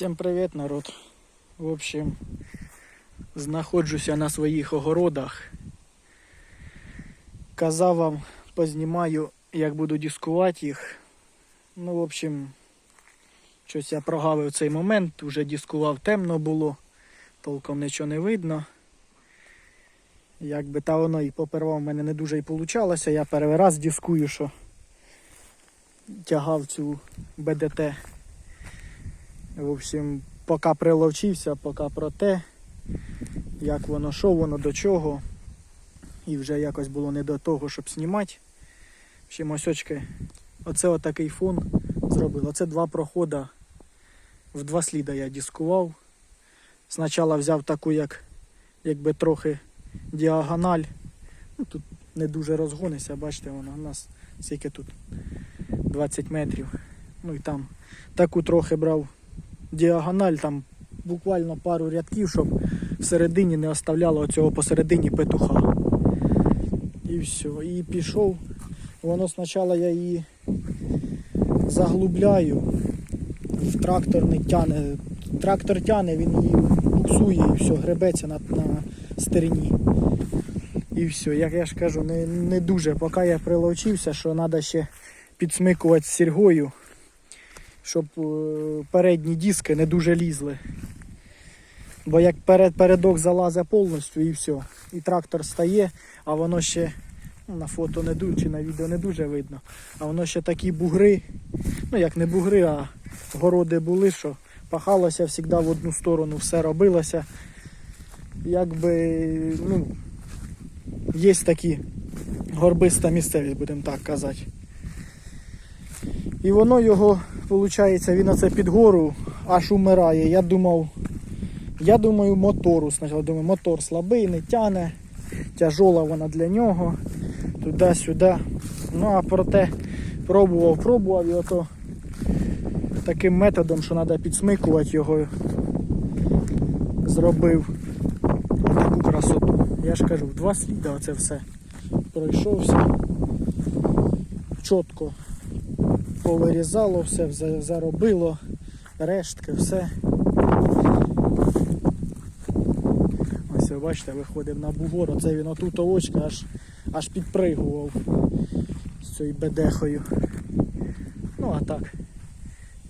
Всім привіт, народ. В общем, знаходжуся на своїх огородах. Казав вам, познімаю, як буду дискувати їх. Ну, в общем, щось я прогавив цей момент, вже дискував темно було, толком нічого не видно. Якби та воно і поперва в мене не дуже і получалося. Я перший раз дискую, що тягав цю БДТ. В общем, поки приловчився, поки про те, як воно, що воно, до чого. І вже якось було не до того, щоб знімати. Общем, очки. Оце отакий фон зробив. Оце два проходи. В два сліда я дискував. Спочатку взяв таку, як якби трохи діагональ. Ну, тут не дуже розгонися, бачите, воно у нас скільки тут 20 метрів. Ну і там таку трохи брав діагональ, там буквально пару рядків, щоб всередині не оставляло цього посередині петуха. І все. І пішов. Воно спочатку я її заглубляю, в трактор не тяне. Трактор тяне, він її буксує і все, гребеться на, на стерні. І все, як я ж кажу, не, не дуже. Поки я приловчився, що треба ще підсмикувати з сіргою, щоб е, передні диски не дуже лізли. Бо як перед, передок залазить повністю і все. І трактор стає, а воно ще ну, на фото не дуже, чи на відео не дуже видно. А воно ще такі бугри, ну як не бугри, а городи були, що пахалося завжди в одну сторону, все робилося. Якби, ну, є такі горбиста місцевість, будемо так казати. І воно його, виходить, він оце під гору аж умирає. Я думав, я думаю, мотору спочатку. Думаю, мотор слабий, не тяне, тяжола вона для нього, туди-сюди. Ну а проте пробував, пробував і ото таким методом, що треба підсмикувати його, зробив таку красоту. Я ж кажу, в два сліда оце все пройшовся. Чітко повирізало все, заробило, рештки, все. Ось ви бачите, виходив на бугор, оце він отут очка аж, аж підпригував з цією бедехою. Ну а так,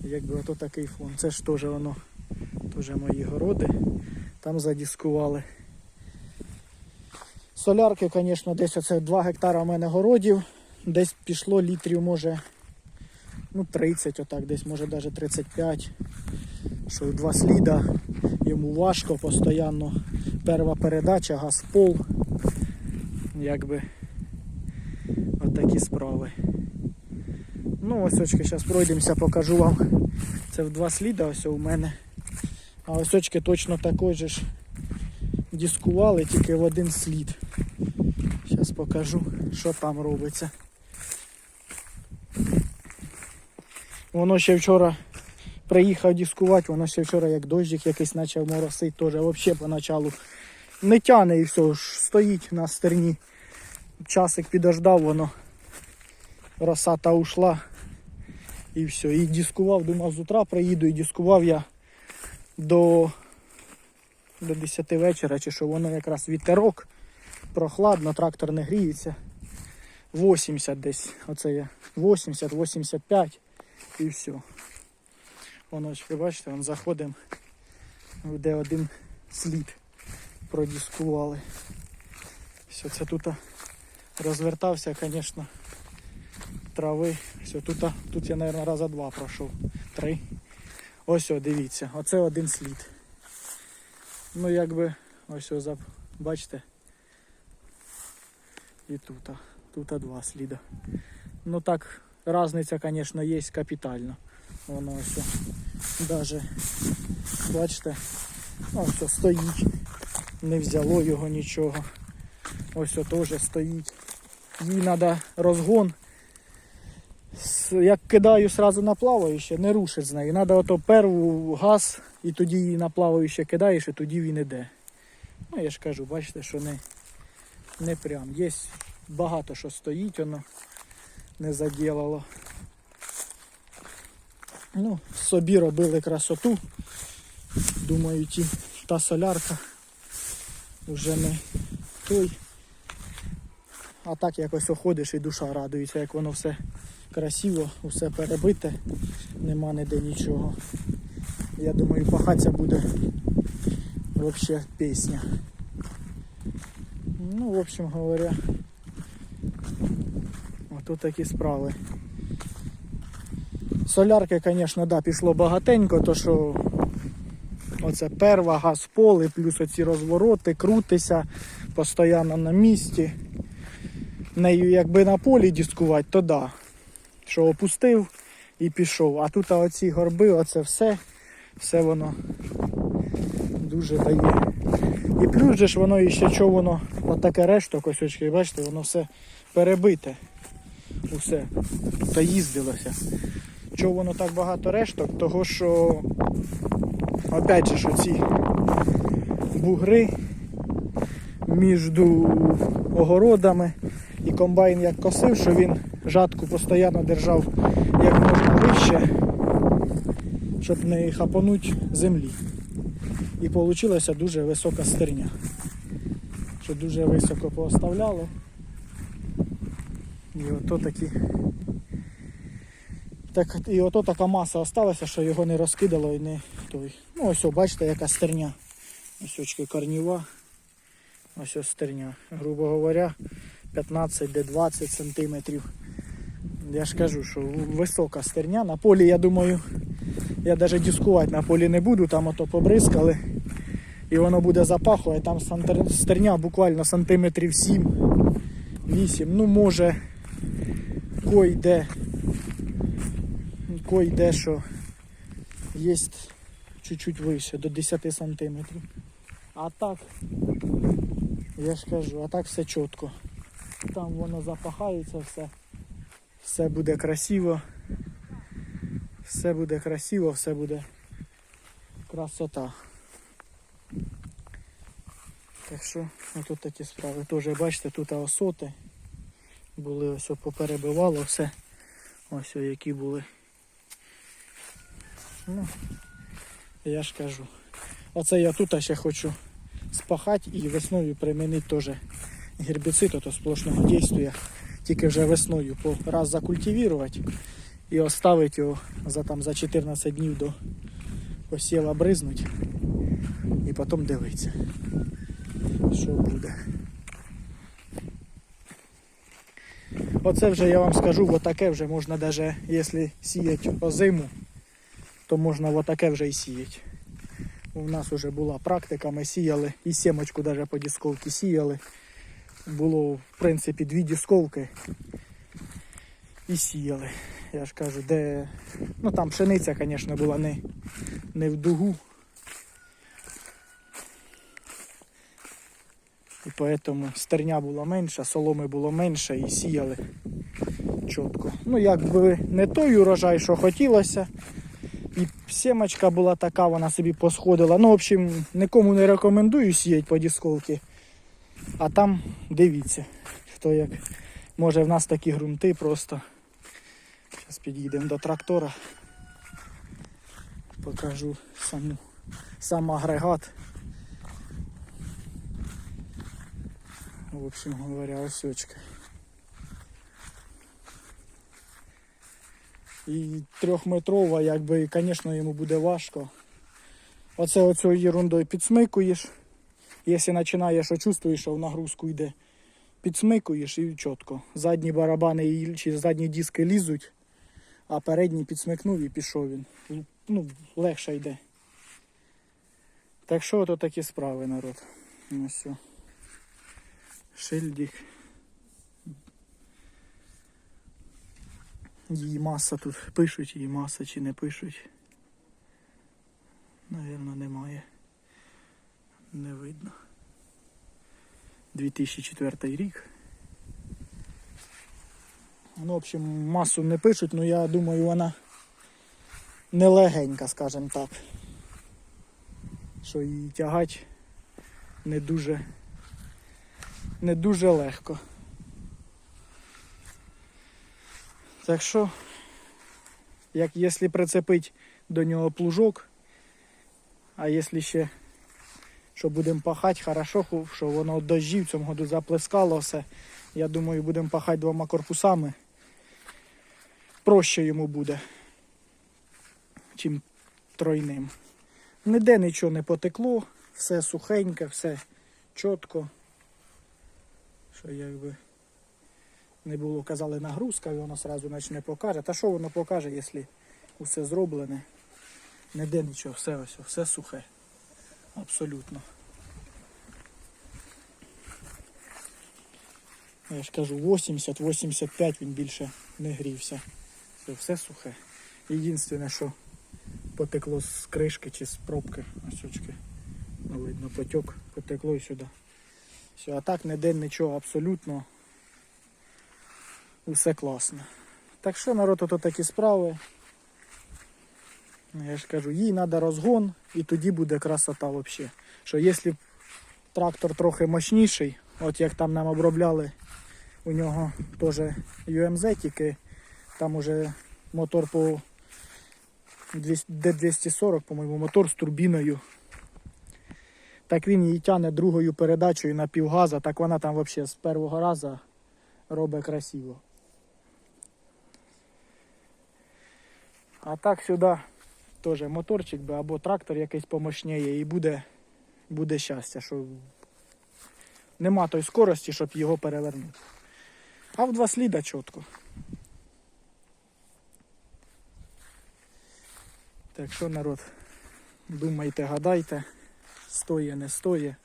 якби ото такий фон. Це ж теж воно, теж мої городи. Там задіскували. Солярки, звісно, десь оце 2 гектара в мене городів. Десь пішло літрів, може, ну 30, отак, десь, може навіть 35. Що два сліда. Йому важко постійно. Перша передача, газ в пол. Якби отакі справи. Ну, ось очки, зараз пройдемося, покажу вам. Це в два сліда ось у мене. А ось очки точно також ж дискували, тільки в один слід. Зараз покажу, що там робиться. Воно ще вчора приїхав дискувати, воно ще вчора як дощик якийсь почав моросити, теж взагалі поначалу не тяне і все, стоїть на стерні. Часик підождав, воно роса та ушла. І все. І дискував, думав, з утра приїду і дискував я до, до 10 вечора, чи що воно якраз вітерок, прохладно, трактор не гріється. 80 десь. Оце я 80-85 і все. Воно ж бачите, вон заходимо, де один слід продіскували. Все, це тут розвертався, звісно, трави. Все, тут, тут я, мабуть, раза два пройшов. Три. Ось, о, дивіться, оце один слід. Ну, якби, ось, о, бачите. І тут, тут два сліда. Ну так, різниця, звісно, є капітальна. Воно ось, даже, бачите, ну, ось стоїть. Не взяло його нічого. Ось теж стоїть. Їй треба розгон. Як кидаю сразу на плаваюче, не рушить з нею. Треба ото перву газ і тоді її на плаваюче кидаєш і тоді він іде. Ну я ж кажу, бачите, що не, не прям. Є багато що стоїть, воно не заділало. Ну, собі робили красоту. Думаю, ті, та солярка вже не той. А так якось оходиш і душа радується, як воно все красиво, все перебите, нема ніде нічого. Я думаю, пахаться буде взагалі пісня. Ну, в общем говоря, ото такі справи. Солярки, звісно, да, пішло багатенько, то що оце перва, газ поле, плюс оці розвороти, крутися постійно на місці. Нею якби на полі дискувати, то да. Що опустив і пішов. А тут оці горби, оце все, все воно дуже дає. І плюс же ж воно іще що воно, отаке решток, ось бачите, воно все перебите. Усе. Та їздилося. Чого воно так багато решток? Того що опять же ж оці бугри між огородами і комбайн як косив, що він жатку постійно держав як можна вище, щоб не хапануть землі. І вийшла дуже висока стерня. Що дуже високо поставляло. І ото такі. Так, і ото така маса осталася, що його не розкидало і не той. Ну ось, бачите, яка стерня. Ось очки корніва. Ось ось стерня. Грубо говоря, 15 де 20 сантиметрів. Я ж кажу, що висока стерня. На полі, я думаю, я навіть дискувати на полі не буду, там ото побризкали. І воно буде запахувати, там стерня буквально сантиметрів 7-8. Ну може кой де кой де що є чуть-чуть вище, до 10 сантиметрів. А так, я ж кажу, а так все чітко. Там воно запахається все. Все буде красиво. Все буде красиво, все буде красота. Так що, отут такі справи. Теж бачите, тут осоти були ось поперебивало все. Ось які були. Ну, я ж кажу. Оце я тут ще хочу спахати і весною примінити теж гербіцид ото сплошного дійства. Тільки вже весною по раз закультивувати і оставити його за, там, за 14 днів до посіва бризнуть і потім дивитися, що буде. Оце вже я вам скажу, отаке вже можна навіть, якщо сіяти озиму, то можна отаке вже і сіяти. У нас вже була практика, ми сіяли і сімочку навіть по дісковці сіяли. Було в принципі дві дісковки і сіяли. Я ж кажу, де. Ну там пшениця, звісно, була не, не в дугу. І тому стерня була менша, соломи було менше і сіяли чітко. Ну, якби не той урожай, що хотілося. І сімочка була така, вона собі посходила. Ну, в общем, нікому не рекомендую сіяти по дісковці. А там дивіться, хто як. Може в нас такі ґрунти просто. Зараз під'їдемо до трактора. Покажу саму, сам агрегат. В общем говоря, осечка. І трьохметрова, якби, звісно, йому буде важко. Оце оцею ерундою підсмикуєш. Якщо починаєш, чувствуєш, що в нагрузку йде, підсмикуєш і чітко. Задні барабани чи задні диски лізуть, а передній підсмикнув і пішов він. Ну, легше йде. Так що ото такі справи, народ. Ну все. Шильдик. Її маса тут пишуть, її маса чи не пишуть. Навірно, немає. Не видно. 2004 рік. Ну, в общем, масу не пишуть, але я думаю, вона не легенька, скажімо так. Що її тягати не дуже, не дуже легко. Так що, Як якщо прицепити до нього плужок, а якщо ще що будемо пахати, хорошо, що воно від в цьому году заплескало все. Я думаю, будемо пахати двома корпусами. Проще йому буде, чим тройним. Ніде нічого не потекло, все сухеньке, все чітко. Що якби не було, казали, нагрузка, і воно одразу почне покаже. Та що воно покаже, якщо усе зроблене? Ніде нічого, все ось, все сухе. Абсолютно. Я ж кажу, 80-85 він більше не грівся. Все, все сухе. Єдине, що потекло з кришки чи з пробки. Ось очки. Ну, видно, потік, потекло і сюди. Все, а так ніде нічого абсолютно. Усе класно. Так що народ, ото такі справи. Я ж кажу, їй треба розгон і тоді буде красота взагалі. Що якщо трактор трохи мощніший, от як там нам обробляли, у нього теж UMZ, тільки там уже мотор по D240, по-моєму, мотор з турбіною. Так він її тягне другою передачею на півгаза, так вона там взагалі з першого разу робить красиво. А так сюди теж моторчик би або трактор якийсь помощніє і буде, буде щастя, що нема той скорості, щоб його перевернути. А в два сліда чітко. Так що народ, думайте, гадайте, стоє, не стоє.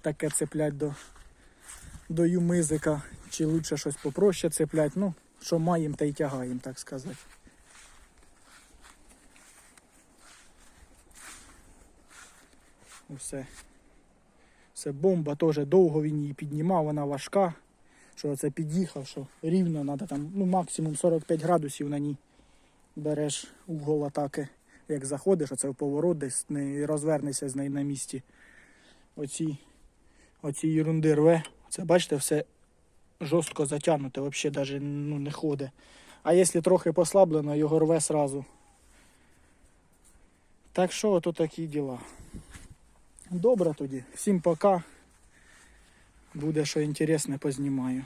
Таке цеплять до, до юмизика, чи лучше щось попроще цеплять. Ну, що маємо, та й тягаємо, так сказати. Все. Це бомба теж довго він її піднімав, вона важка. Що це під'їхав, що рівно треба там, ну максимум 45 градусів на ній береш угол атаки. Як заходиш, оце в поворот десь не розвернешся з неї на місці. Оці, оці ерунди рве. Це бачите, все жорстко затягнуте, взагалі навіть ну, не ходить. А якщо трохи послаблено, його рве сразу. Так що, ото такі діла. Добре тоді. Всім пока. Буде що інтересне, познімаю.